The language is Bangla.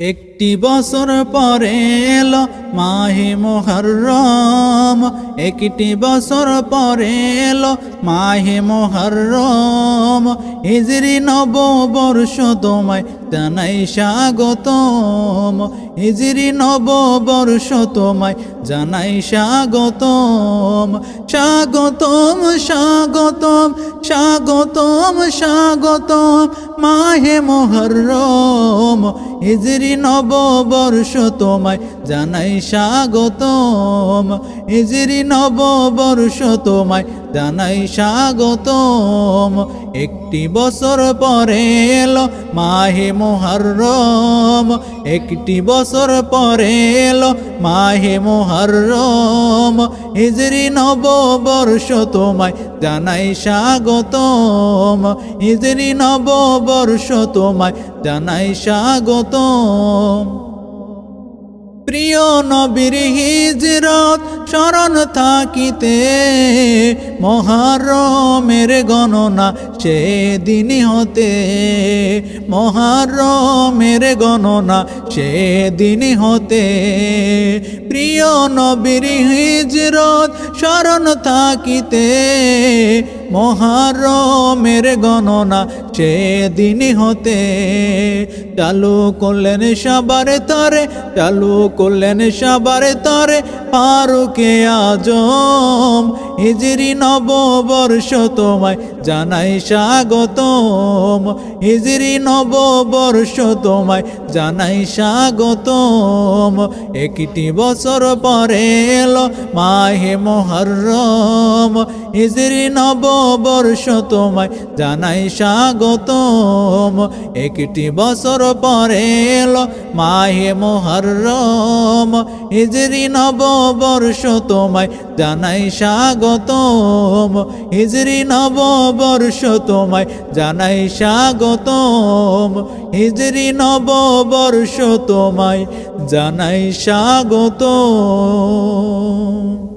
একটি বছর পরে এলো মাহে মোহরম একটি বছর পরে এলো মাহে মোহরম হিজরি নব বর্ষ তোমায় জানাই স্বাগতম। হিজরি নব বর্ষ তোমায় জানাই স্বাগতম। স্বাগতম স্বাগতম স্বাগতম স্বাগতম মাহে মোহরম। নব বর্ষ তোমায় জানাই স্বাগতম। হিজরি নব বর্ষ তোমায় জানাই স্বাগতম। একটি বছর পরে এলো মাহে মোহরম একটি বছর পরে এলো মাহে মোহরম হিজরি নব বর্ষ তোমায় জানাই স্বাগতম। হিজরি নব বর্ষ তোমায় জানাই স্বাগতম। প্রিয় নবীর হিজরত শরণ থাকিতে, মহারমের গণনা সেদিন হতে, মহারমের গণনা সেদিন হতে। প্রিয় নবীর হিজরত শরণ থাকিতে, মহারমের গণনা সেদিন হতে। চালু করলেন সবার তরে, চালু করলেন সবার তরে। ফারুকে আজম, হিজরি নববর্ষ তোমায় জানাই স্বাগতম। হিজরি নববর্ষ তোমায় জানাই স্বাগতম। একটি বছর পরে এলো মাহে মোহরম। হিজরি নববর্ষ তোমায় জানাই স্বাগতম। একটি বছর পরে এলো মাহে মোহরম হিজরি নববর্ষ তোমায় জানাই স্বাগতম। হিজরি নববর্ষ তোমায় জানাই স্বাগতম। হিজরি নববর্ষ তোমায় জানাই স্বাগতম।